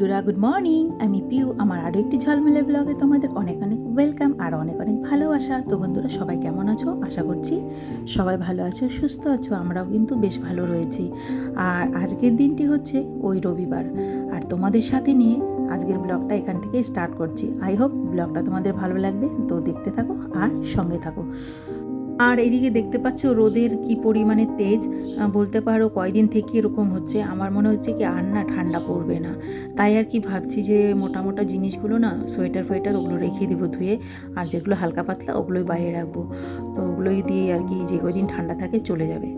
Good morning আমি পিউ, আমার আরও একটি ঝলমেলে ব্লগে তোমাদের অনেক অনেক ওয়েলকাম আর অনেক অনেক ভালোবাসা। তো বন্ধুরা, সবাই কেমন আছো? আশা করছি সবাই ভালো আছো, সুস্থ আছো, আমরাও কিন্তু বেশ ভালো রয়েছি। আর আজকের দিনটি হচ্ছে ওই রবিবার। আর তোমাদের সাথে নিয়ে আজকের ব্লগটা এখান থেকে স্টার্ট করছি। আই হোপ ব্লগটা তোমাদের ভালো লাগবে। তো দেখতে থাকো আর সঙ্গে থাকো। আর এদিকে দেখতে পাচ্ছ রোদের কি পরিমাণে তেজ? বলতে পারো কয়দিন থেকে এরকম হচ্ছে। আমার মনে হচ্ছে কি আর না ঠান্ডা পড়বে না। তাই আর কি ভাবছি যে মোটা মোটা জিনিসগুলো না সোয়েটার ফোয়েটার ওগুলো রেখে দেবো ধুয়ে। আর যেগুলো হালকা পাতলা ওগুলোই বাইরে রাখব। তো ওগুলোই দিয়ে আর কি যে কদিন ঠান্ডা থাকে চলে যাবে।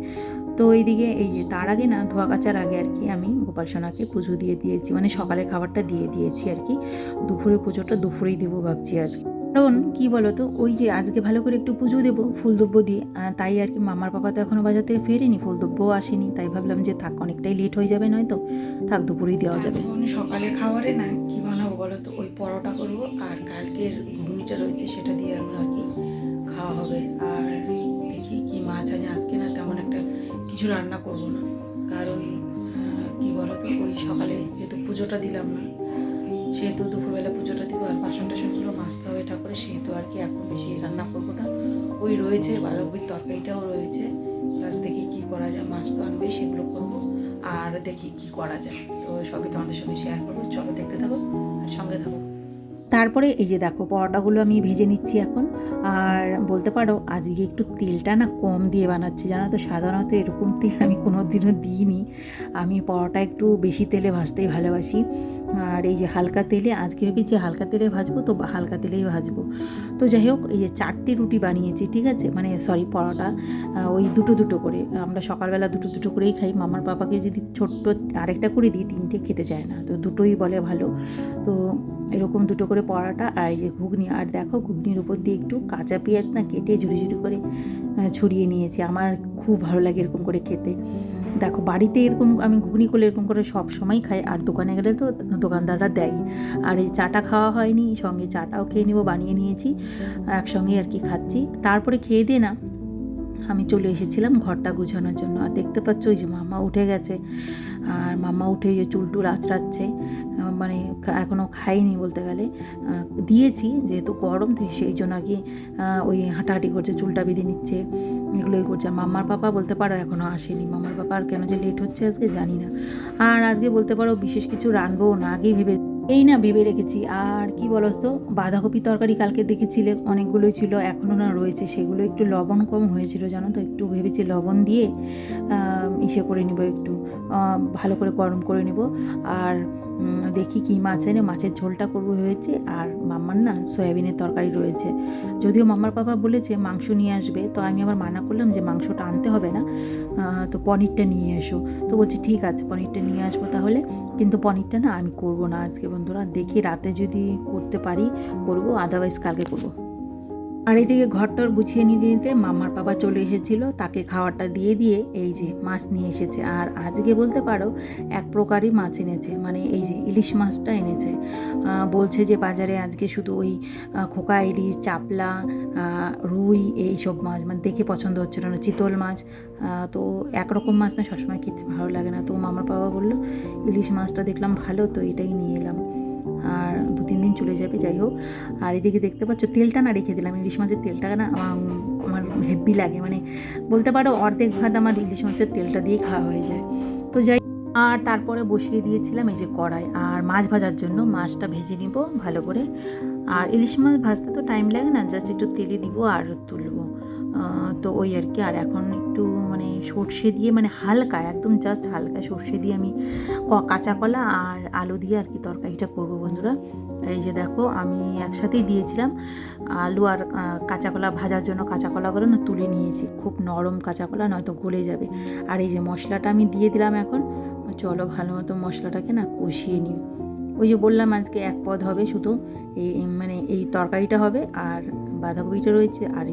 তো এইদিকে এই যে তার আগে না ধোয়া কাচার আগে আর কি আমি গোপাল সোনাকে পুজো দিয়ে দিয়েছি। মানে সকালে খাবারটা দিয়ে দিয়েছি আর কি। দুপুরে পুজোটা দুপুরেই দেবো ভাবছি আজকে। কারণ কি বলতো ওই যে আজকে ভালো করে একটু পুজো দেবো ফুলদব্য দিয়ে আহ, তাই আর কি মামার পাপা তো এখনও বাজার থেকে ফেরেনি ফুলদব্যও আসেনি তাই ভাবলাম যে থাক অনেকটাই লেট হয়ে যাবে নয়তো থাক দুপুরেই দেওয়া যাবে। সকালে খাবারে না কি বানাবো বলো তো ওই পরোটা করব আর কালকের ঘুগনিটা রয়েছে সেটা দিয়ে আমরা আর কি খাওয়া হবে আর দেখি কি মাছ আছে আজকে না তেমন একটা কিছু রান্না করব না কারণ কি বলো তো ওই সকালে যেহেতু পুজোটা দিলাম না সেহেতু দুপুরবেলা পুজোটা দিব আর বাসন টাসনগুলো মাজতে হবে ঠাকুরে করে সেহেতু আর কি এখন বেশি রান্না করব না। ওই রয়েছে, বাঁধাকপির তরকারিটাও রয়েছে। প্লাস দেখি কি করা যায়, মাছ তো আনবে, সেগুলো করব। আর দেখি কি করা যায়। তো সবই তোমাদের সঙ্গে শেয়ার করব। চলো দেখতে থাকো আর সঙ্গে থাকো। তারপরে এই যে দেখো, পরোটাগুলো আমি ভেজে নিচ্ছি এখন। আর বলতে পারো, আজকে একটু তেলটা না কম দিয়ে বানাচ্ছি, জানো তো? সাধারণত এরকম তেল আমি কোনো দিনও দিইনি। আমি পরোটা একটু বেশি তেলে ভাজতেই ভালোবাসি। আর এই যে হালকা তেলে, আজকে ভেবেছি হালকা তেলে ভাজবো, তো হালকা তেলেই ভাজবো। তো যাই হোক, এই যে চারটে রুটি বানিয়েছি, ঠিক আছে? মানে সরি, পরোটা ওই দুটো দুটো করে। আমরা সকালবেলা দুটো দুটো করেই খাই। মামার পাপাকে যদি ছোট্ট আরেকটা করে দিই, তিনটে খেতে চায় না। তো দুটোই বলে ভালো। তো এরকম দুটো করে পরাটা আর এই যে ঘুগনি। আর দেখো ঘুগনির উপর দিয়ে একটু কাঁচা পেঁয়াজ না কেটে ঝুড়ি ঝুড়ি করে ছড়িয়ে নিয়েছি। আমার খুব ভালো লাগে এরকম করে খেতে। দেখো বাড়িতে এরকম আমি ঘুগনি করলে এরকম করে সব সময় খাই, আর দোকানে গেলে তো দোকানদাররা দেয়। আর এই চাটা খাওয়া হয়নি, সঙ্গে চাটাও খেয়ে নেব, বানিয়ে নিয়েছি, একসঙ্গে আর কি খাচ্ছি। তারপরে খেয়ে দিয়ে না আমি চলে এসেছিলাম ঘরটা গুছানোর জন্য। আর দেখতে পাচ্ছ ওই যে মামা উঠে গেছে। আর মামা উঠে যে চুল টুল আঁচড়াচ্ছে। মানে এখনও খাইনি বলতে গেলে। দিয়েছি, যেহেতু গরম, তো সেই জন্য আর কি ওই হাঁটাহাঁটি করছে, চুলটা বেঁধে নিচ্ছে। এগুলোই করছে। আর মাম্মার পাপা বলতে পারো এখনও আসেনি। মামার পাপা আর কেন যে লেট হচ্ছে আজকে জানি না। আর আজকে বলতে পারো বিশেষ কিছু রানবো না, আগেই ভেবে এই না ভেবে রেখেছি। আর কি বলতো? বাঁধাকপি তরকারি কালকে দেখেছিলে, অনেকগুলোই ছিল এখনও না রয়েছে। সেগুলো একটু লবণ কম হয়েছিল, জানো তো? একটু ভেবেছি লবণ দিয়ে ইসে করে নিব একটু। ভালো করে গরম করে নিব। আর দেখি কী মাছ এনে, মাছের ঝোলটা করব হয়েছে আর মাম্মার না সয়াবিনের তরকারি রয়েছে। যদিও মাম্মার বাবা বলেছে মাংস নিয়ে আসবে, তো আমি আবার মানা করলাম যে মাংসটা আনতে হবে না। তো পনিরটা নিয়ে এসো। তো বলছি, ঠিক আছে, পনিরটা নিয়ে আসব তাহলে। কিন্তু পনিরটা না আমি করব না আজকে বন্ধুরা দেখি রাতে যদি করতে পারি করব আদারওয়াইজ কালকে করব। আর এইদিকে ঘরটর গুছিয়ে নিতে নিতে মামার বাবা চলে এসেছিল, তাকে খাওয়ারটা দিয়ে দিয়ে এই যে মাছ নিয়ে এসেছে। আর আজকে বলতে পারো, এক প্রকারই মাছ এনেছে মানে এই যে ইলিশ মাছটা এনেছে। বলছে যে বাজারে আজকে শুধু ওই খোকা ইলিশ, চাপলা রুই এই সব মাছ মানে দেখে পছন্দ হচ্ছিল না, চিতল মাছ। তো একরকম মাছ না, সবসময় খেতে ভালো লাগে না। তো মামার বাবা বলল, ইলিশ মাছটা দেখলাম ভালো, তো এটাই নিয়ে এলাম। আর দু তিন দিন চলে যাবে, যাই হোক। আর এদিকে দেখতে পাচ্ছ, তেলটা না রেখে দিলাম, ইলিশ মাছের তেলটা না আমার হেভি লাগে। মানে বলতে পারো, অর্ধেক ভাত আমার ইলিশ মাছের তেলটা দিয়ে খাওয়া হয়ে যায়। তো যাই, আর তারপরে বসিয়ে দিয়েছিলাম এই যে কড়াই। আর মাছ ভাজার জন্য মাছটা ভেজে নিব ভালো করে। আর ইলিশ মাছ ভাজতে তো টাইম লাগে না জাস্ট একটু তেলে দিব আর তুলবো। তো ওই আর কি। আর এখন একটু মানে সর্ষে দিয়ে মানে হালকা, একদম জাস্ট হালকা সর্ষে দিয়ে আমি কাঁচা কলা আর আলু দিয়ে আর কি তরকারিটা করব বন্ধুরা। এই যে দেখো, আমি একসাথেই দিয়েছিলাম আলু আর কাঁচা কলা ভাজার জন্য। কাঁচা কলাগুলো না তুলে নিয়েছি, খুব নরম কাঁচা কলা, নয়তো গলে যাবে। আর এই যে মশলাটা আমি দিয়ে দিলাম এখন, চলো ভালো মতো মশলাটাকে না কষিয়ে নিই। ওই যে বললাম আজকে এক পদ হবে শুধু, এই মানে এই তরকারিটা হবে আর বাঁধাকপিটা রয়েছে আর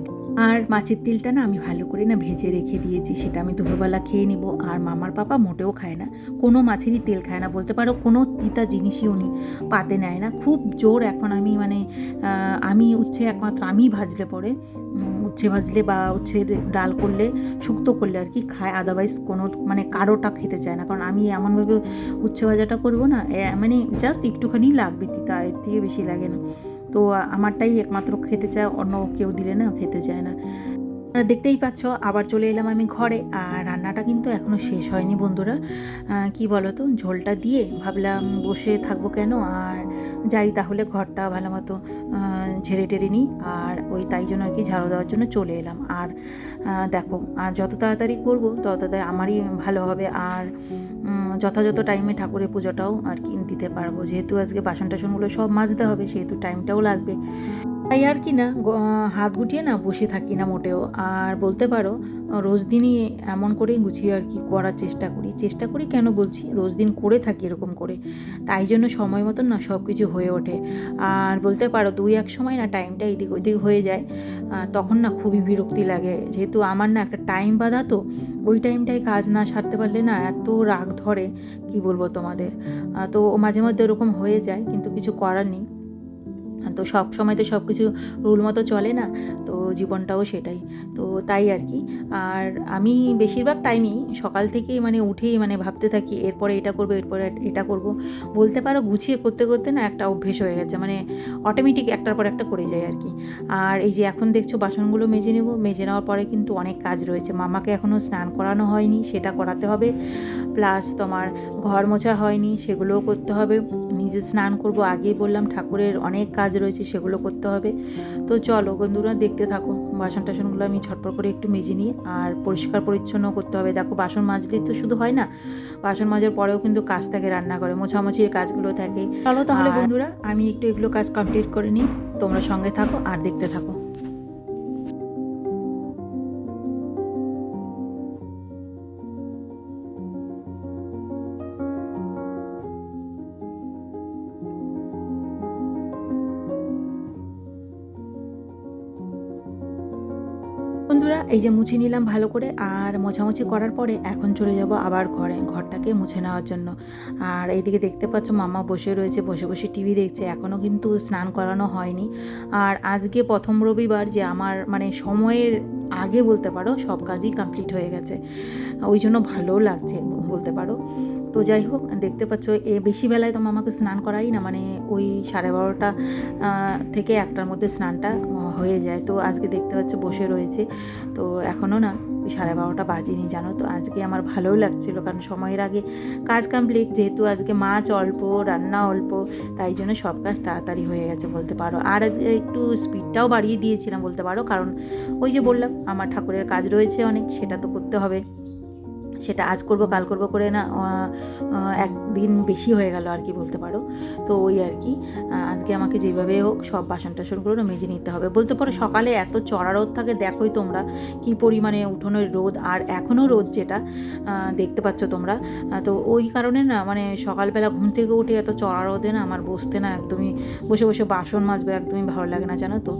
আর মাছের তেলটা না আমি ভালো করে না ভেজে রেখে দিয়েছি, সেটা আমি দুপুরবেলা খেয়ে নিব। আর মামার পাপা মোটেও খায় না। কোনো মাছেরই তেল খায় না, বলতে পারো কোনো তিতা জিনিসই উনি পাতে নেয় না। খুব জোর এখন আমি মানে আমি উচ্ছে একমাত্র আমি ভাজলে পরে উচ্ছে ভাজলে বা উচ্ছে ডাল করলে, শুক্তো করলে আর কি খায়। আদারওয়াইজ কোনো মানে কারোটা খেতে চায় না। কারণ আমি এমনভাবে উচ্ছে ভাজাটা করব না মানে জাস্ট একটুখানি লাগবে তিতা, এর থেকে বেশি লাগে না। তো আমারটাই একমাত্র খেতে চায়, অন্য কেউ দিলে না, খেতে চায় না। দেখতেই পাচ্ছ, আবার চলে এলাম আমি ঘরে, আর রান্নাটা কিন্তু এখনও শেষ হয়নি বন্ধুরা। কি বলো তো ঝোলটা দিয়ে ভাবলাম বসে থাকব কেন? আর যাই তাহলে ঘরটা ভালো মতো ঝেড়ে টেরে নিই। আর ওই তাই জন্য আর কি ঝাড়ু দেওয়ার জন্য চলে এলাম। আর দেখো, আর যত তাড়াতাড়ি করব তত তাড়াতাড়ি আমারই ভালো হবে। আর যথাযথ টাইমে ঠাকুরের পুজোটাও আর কি দিতে পারব। যেহেতু আজকে বাসন টাসনগুলো সব মাজতে হবে, সেহেতু টাইমটাও লাগবে। তাই আর কি না হাত গুটিয়ে না বসে থাকি না মোটেও। আর বলতে পারো, রোজ দিনই এমন করেই গুছিয়ে আর কি করার চেষ্টা করি। চেষ্টা করি কেন বলছি? রোজ দিন করে থাকি এরকম করে। তাই জন্য সময় মতন না সব কিছু হয়ে ওঠে। আর বলতে পারো, দুই এক সময় না টাইমটা এদিক ওদিক হয়ে যায়। তখন না খুবই বিরক্তি লাগে। যেহেতু আমার না একটা টাইম বাধা তো, ওই টাইমটায় কাজ না সারতে পারলে না এত রাগ ধরে, কি বলব তোমাদের? তো মাঝে মধ্যে এরকম হয়ে যায়, কিন্তু কিছু করার নেই। তো সব সময় তো সব কিছু রুল মতো চলে না। তো জীবনটাও সেটাই। তো তাই আর কি। আর আমি বেশিরভাগ টাইমই সকাল থেকেই মানে উঠেই মানে ভাবতে থাকি, এরপরে এটা করব, এরপরে এটা করব। বলতে পারো গুছিয়ে করতে করতে না একটা অভ্যেস হয়ে গেছে মানে অটোমেটিক একটার পর একটা করে যায় আর কি। আর এই যে এখন দেখছ বাসনগুলো মেজে নেব, মেজে নেওয়ার পরে কিন্তু অনেক কাজ রয়েছে। মামাকে এখনও স্নান করানো হয়নি, সেটা করাতে হবে। প্লাস তোমার ঘর মোছা হয়নি, সেগুলোও করতে হবে। নিজে স্নান করব, আগেই বললাম ঠাকুরের অনেক কাজ রয়েছে, সেগুলো করতে হবে। তো চলো বন্ধুরা দেখতে থাকো। বাসন টাসনগুলো আমি ঝটপট করে একটু মেজে নিই আর পরিষ্কার পরিচ্ছন্ন করতে হবে। দেখো বাসন মাজলেই তো শুধু হয় না বাসন মাজার পরেও কিন্তু কাজ থাকে রান্না করে মোছামুছির কাজগুলো থাকে। চলো তাহলে বন্ধুরা আমি একটু এগুলো কাজ কমপ্লিট করে নিই। তোমরা সঙ্গে থাকো আর দেখতে থাকো। এই যে মুছে নিলাম ভালো করে আর মোছামুছি করার পরে এখন চলে যাব আবার ঘরে, ঘরটাকে মুছে নেওয়ার জন্য। আর এইদিকে দেখতে পাচ্ছ মামা বসে রয়েছে, বসে বসে টিভি দেখছে এখনও কিন্তু স্নান করানো হয়নি। আর আজকে প্রথম রবিবার যে আমার মানে সময়ের আগে বলতে পারো সব কাজই কমপ্লিট হয়ে গেছে। ওই জন্য ভালো লাগছে বলতে পারো। তো যাই হোক, দেখতে পাচ্ছ এ বেশি বেলায় তো মামাকে স্নান করাই না মানে ওই সাড়ে বারোটা থেকে একটার মধ্যে স্নানটা হয়ে যায়। তো আজকে দেখতে পাচ্ছ বসে রয়েছে। তো এখনও না ওই সাড়ে বারোটা বাজেনি, জানো তো? আজকে আমার ভালোও লাগছিল, কারণ সময়ের আগে কাজ কমপ্লিট যেহেতু আজকে মাছ অল্প, রান্না অল্প, তাই জন্য সব কাজ তাড়াতাড়ি হয়ে গেছে বলতে পারো। আর আজকে একটু স্পিডটাও বাড়িয়ে দিয়েছিলাম বলতে পারো, কারণ ওই যে বললাম, আমার ঠাকুরের কাজ রয়েছে অনেক, সেটা তো করতে হবে। সেটা আজ করব, কাল করব করে না একদিন বেশি হয়ে গেল আর কি বলতে পারো। তো ওই আর কি আজকে আমাকে যেভাবে হোক সব বাসন টাসনগুলো মেজে নিতে হবে। বলতে পারো সকালে এত চড়া রোদ থাকে, দেখোই তোমরা কি পরিমাণে উঠোনের রোদ। আর এখনও রোদ যেটা দেখতে পাচ্ছ তোমরা। তো ওই কারণে না মানে সকালবেলা ঘুম থেকে উঠে এত চড়া রোদে না আমার বসতে না একদমই, বসে বসে বাসন মাজবে একদমই ভালো লাগে না, জানো তো।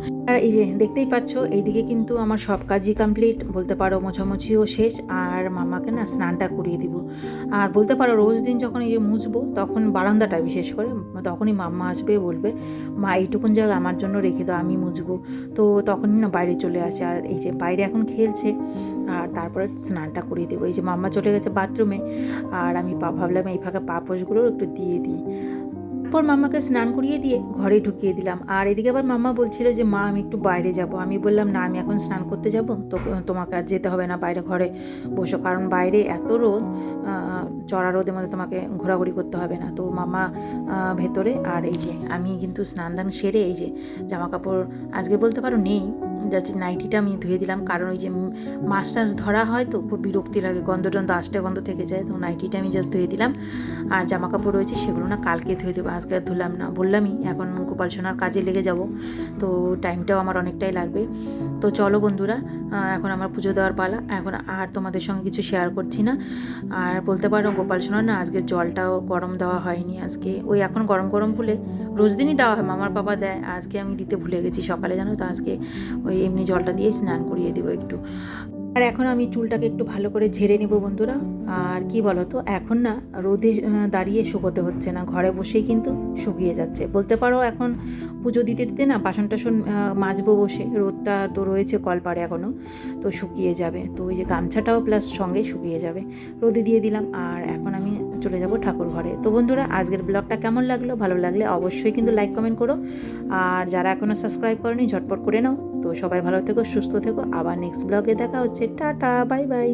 এই যে দেখতেই পাচ্ছ, এইদিকে কিন্তু আমার সব কাজই কমপ্লিট বলতে পারো মোছামুছিও শেষ, আর মামাকে না স্নানটা করিয়ে দিব। আর বলতে পারো, রোজ দিন যখন এই মুছবো, তখন বারান্দাটা বিশেষ করে, তখনই মাম্মা আসবে, বলবে, মা, এইটুকুন জায়গা আমার জন্য রেখে দাও, আমি মুছবো। তো তখনই না বাইরে চলে আসে। আর এই যে বাইরে এখন খেলছে, আর তারপরে স্নানটা করিয়ে দেবো। এই যে মাম্মা চলে গেছে বাথরুমে, আর আমি ভাবলাম এই ফাঁকা পাপোশগুলো একটু দিয়ে দিই। তারপর মাম্মাকে স্নান করিয়ে দিয়ে ঘরে ঢুকিয়ে দিলাম। আর এদিকে আবার মাম্মা বলছিল যে, মা, আমি একটু বাইরে যাব। আমি বললাম, না, আমি এখন স্নান করতে যাব। তো, তোমাকে আর যেতে হবে না, বাইরে ঘরে বসো। কারণ বাইরে এত রোদ চড়া রোদের মধ্যে তোমাকে ঘোরাঘুরি করতে হবে না। তো মামা ভেতরে, আর এই যে, আমি কিন্তু স্নান দান সেরে এই যে জামা কাপড় আজকে বলতে পারো নেই। যাচ্ছে, নাইটিটা আমি ধুয়ে দিলাম। কারণ ওই যে মাছ টাছ ধরা হয় তো, খুব বিরক্তি লাগে। গন্ধ টন্ধ আষ্টে গন্ধ থেকে যায়, তো নাইটিটা আমি জাস্ট ধুয়ে দিলাম। আর জামা কাপড় রয়েছে, সেগুলো না কালকে ধুয়ে দেবো, আজকে ধুলাম না। বললামই, এখন গোপাল সোনার কাজে লেগে যাব, তো টাইমটাও আমার অনেকটাই লাগবে। তো চলো বন্ধুরা এখন আমার পুজো দেওয়ার পালা। এখন আর তোমাদের সঙ্গে কিছু শেয়ার করছি না। আর বলতে পারো, গোপাল সোনার না আজকে জলটাও গরম দেওয়া হয়নি আজকে। ওই এখন গরম গরম বলে রোজ দিনই দেওয়া হয়, মামার বাবা দেয়। আজকে আমি দিতে ভুলে গেছি সকালে, জানো তো? আজকে ওই এমনি জলটা দিয়ে স্নান করিয়ে দেবো একটু। আর এখন আমি চুলটাকে একটু ভালো করে ঝেড়ে নেব বন্ধুরা। আর কি বলো তো এখন না রোদে দাঁড়িয়ে শুকোতে হচ্ছে না, ঘরে বসেই কিন্তু শুকিয়ে যাচ্ছে। বলতে পারো এখন পুজো দিতে দিতে না বাসন টাসন মাজবো বসে, রোদটা তো রয়েছে কলপারে এখনও তো শুকিয়ে যাবে। তো ওই যে গামছাটাও প্লাস সঙ্গে শুকিয়ে যাবে। রোদে দিয়ে দিলাম, আর এখন আমি চলে যাব ঠাকুর ঘরে। তো বন্ধুরা, আজকের ব্লগটা কেমন লাগল? ভালো লাগলে অবশ্যই কিন্তু লাইক কমেন্ট করো। আর যারা এখনও সাবস্ক্রাইব করেনি, ঝটপট করে নাও। তো সবাই ভালো থেকো সুস্থ থেকো। আবার নেক্সট ব্লগে দেখা হচ্ছে। Tata bye bye